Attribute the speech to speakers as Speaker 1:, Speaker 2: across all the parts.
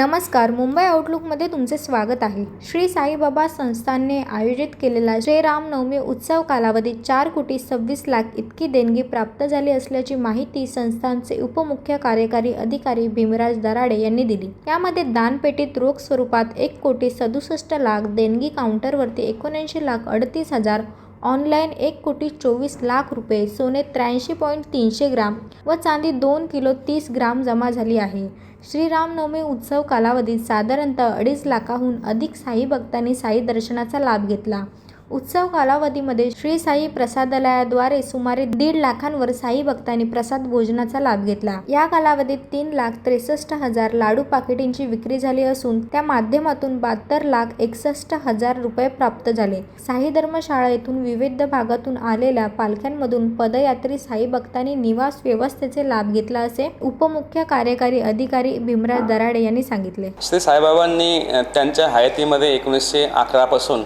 Speaker 1: नमस्कार मुंबई आउटलुकमध्ये तुमचे स्वागत आहे. श्री साईबाबा संस्थानने आयोजित केलेला श्रीरामनवमी उत्सव कालावधीत चार कोटी सव्वीस लाख इतकी देणगी प्राप्त झाली असल्याची माहिती संस्थानचे उपमुख्य कार्यकारी अधिकारी भीमराज दराडे यांनी दिली. यामध्ये दानपेटीत रोख स्वरूपात एक कोटी सदुसष्ट लाख देणगी काउंटरवरती एकोणऐंशी लाख अडतीस हजार ऑनलाईन एक कोटी चोवीस लाख रुपये सोने त्र्याऐंशी पॉईंट तीनशे ग्राम व चांदी दोन किलो तीस ग्राम जमा झाली आहे. श्रीरामनवमी उत्सव कालावधीत साधारणतः अडीच लाखाहून अधिक साई भक्तांनी साई दर्शनाचा लाभ घेतला. उत्सव कालावधीमध्ये श्री साई प्रसादालयाद्वारे सुमारे दीड लाखांवर साई भक्तांनी प्रसाद भोजनाचा लाभ घेतला. या कालावधीत तीन लाख त्रेसष्ट हजार लाडू पाकिटींची विक्री झाली असून त्या माध्यमातून बहात्तर लाख एकसष्ट हजार रुपये प्राप्त झाले. साई धर्मशाळा येथून विविध भागातून आलेल्या पालख्यांमधून पदयात्री साई भक्तांनी निवास व्यवस्थेचे लाभ घेतला असे उपमुख्य कार्यकारी अधिकारी भीमराज दराडे यांनी सांगितले.
Speaker 2: श्री साईबाबांनी त्यांच्या हयातीमध्ये एकोणीसशे अकरापासून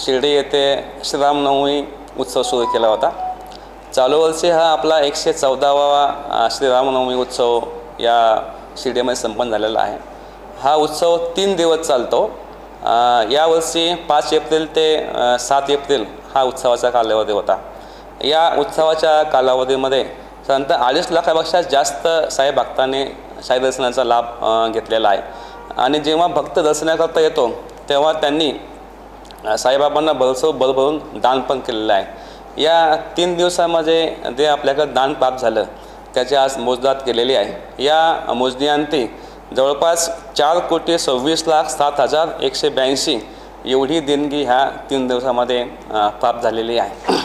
Speaker 2: शिर्डी येथे श्रीरामनवमी उत्सव सुरू केला होता. चालू वर्षी हा आपला एकशे चौदावा श्रीरामनवमी उत्सव या शिर्डीमध्ये संपन्न झालेला आहे. हा उत्सव तीन दिवस चालतो. यावर्षी पाच एप्रिल ते सात एप्रिल हा उत्सवाचा कालावधी होता. या उत्सवाच्या कालावधीमध्ये साधारणतः अडीच लाखापेक्षा जास्त साई भक्तांनी साई दर्शनाचा लाभ घेतलेला आहे. आणि जेव्हा भक्त दर्शनाकरता येतो तेव्हा त्यांनी साईबाबांना भरसो भरभरून दान पण केलेलं आहे. या तीन दिवसामध्ये जे आपल्याकडं दान प्राप्त झालं त्याची आज मोजदात केलेली आहे. या मोजणीअंती जवळपास चार कोटी सव्वीस लाख सात हजार एकशे ब्याऐंशी एवढी देणगी ह्या तीन दिवसामध्ये प्राप्त झालेली आहे.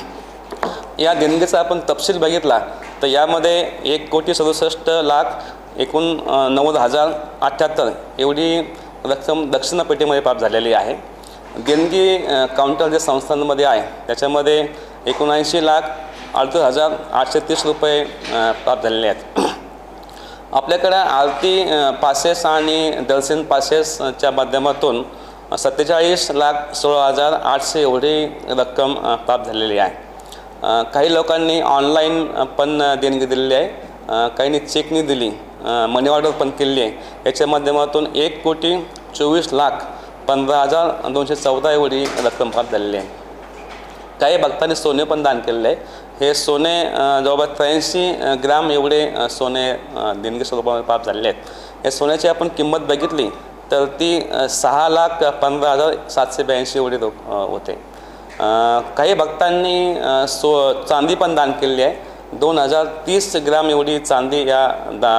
Speaker 2: या देणगीचा आपण तपशील बघितला तर यामध्ये एक कोटी सदुसष्ट लाख एकूण नव्वद हजार अठ्ठ्याहत्तर एवढी रक्कम दक्षिणापेटीमध्ये प्राप्त झालेली आहे. देणगी काउंटर जे संस्थांमध्ये आहे त्याच्यामध्ये एकोणऐंशी लाख अडतीस हजार आठशे तीस रुपये प्राप्त झालेले आहेत. आपल्याकडं आरती पासेस आणि दर्शन पासेसच्या माध्यमातून सत्तेचाळीस लाख सोळा हजार आठशे एवढी रक्कम प्राप्त झालेली आहे. काही लोकांनी ऑनलाईन पण देणगी दिलेली आहे. काहींनी चेकनी दिली. मनी ऑर्डर पण केली आहे. याच्या माध्यमातून एक कोटी चोवीस लाख पंधरा हजार दोनशे चौदा एवढी रक्कम प्राप्त झालेली आहे. काही भक्तांनी सोने पण दान केलेलं आहे. हे सोने जवळपास त्र्याऐंशी ग्राम एवढे सोने देणगी स्वरूपामध्ये प्राप्त झालेले आहेत. या सोन्याची आपण किंमत बघितली तर ती सहा लाख पंधरा हजार सातशे ब्याऐंशी एवढी होते. काही भक्तांनी सो चांदी पण दान केलेली आहे. दोन हजार तीस ग्राम एवढी चांदी या दा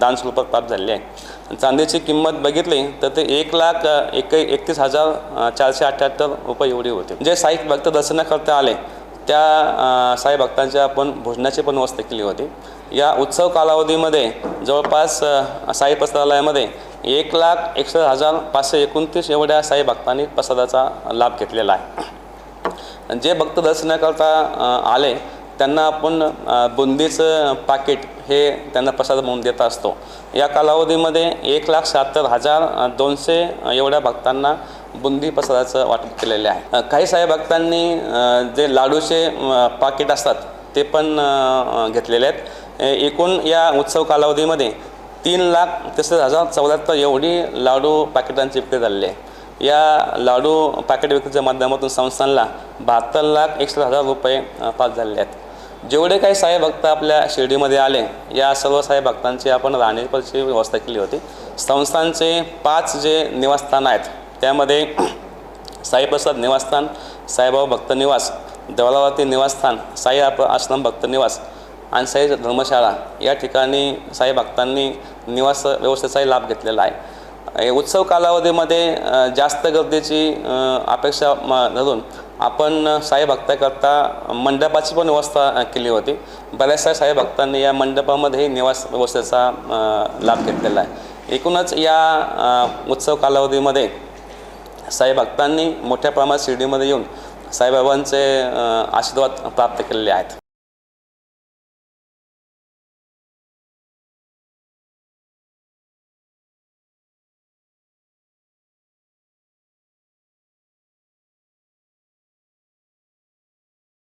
Speaker 2: दानस्वरूपात प्राप्त झालेली आहे. चांदीची किंमत बघितली तर ते एक लाख एक एकतीस हजार चारशे अठ्ठ्याहत्तर रुपये एवढी होते. जे साई भक्त दर्शनाकरता आले त्या साई भक्तांच्या आपण भोजनाची पण व्यवस्था केली होती. या उत्सव कालावधीमध्ये जवळपास साई प्रसादालयामध्ये एक लाख एकसष्ट हजार पाचशे एकोणतीस एवढ्या साई भक्तांनी प्रसादाचा लाभ घेतलेला आहे. जे भक्त दर्शनाकरता आले त्यांना आपण बुंदीचं पाकिट हे त्यांना प्रसाद म्हणून देत असतो. या कालावधीमध्ये एक लाख शहात्तर हजार दोनशे एवढ्या भक्तांना बुंदी प्रसादाचं वाटप केलेले आहे. काही साई भक्तांनी जे लाडूचे पाकिट असतात ते पण घेतलेले आहेत. एकूण या उत्सव कालावधीमध्ये तीन लाख तिसरे हजार चौऱ्याहत्तर एवढी लाडू पाकिटांची विक्री झालेली आहे. या लाडू पॅकेट विक्रीच्या माध्यमातून संस्थांना बहात्तर लाख एकसष्ट हजार रुपये पास झालेले आहेत. जेवढे काही साई भक्त आपल्या शिर्डीमध्ये आले या सर्व साई भक्तांची आपण राहण्याची व्यवस्था केली होती. संस्थांचे पाच जे निवासस्थान आहेत त्यामध्ये साईप्रसाद निवासस्थान साईबाबा भक्त निवास दौलावती निवासस्थान साई आप आश्रम भक्त निवास आणि साई धर्मशाळा. या ठिकाणी साई भक्तांनी निवास व्यवस्थेचाही लाभ घेतलेला आहे. उत्सव कालावधीमध्ये जास्त गर्दीची अपेक्षा म धरून आपण साई भक्ताकरता मंडपाची पण व्यवस्था केली होती. बऱ्याचशा साई भक्तांनी या मंडपामध्येही निवास व्यवस्थेचा लाभ घेतलेला आहे. एकूणच या उत्सव कालावधीमध्ये साई भक्तांनी मोठ्या प्रमाणात शिर्डीमध्ये येऊन साईबाबांचे आशीर्वाद प्राप्त केलेले आहेत.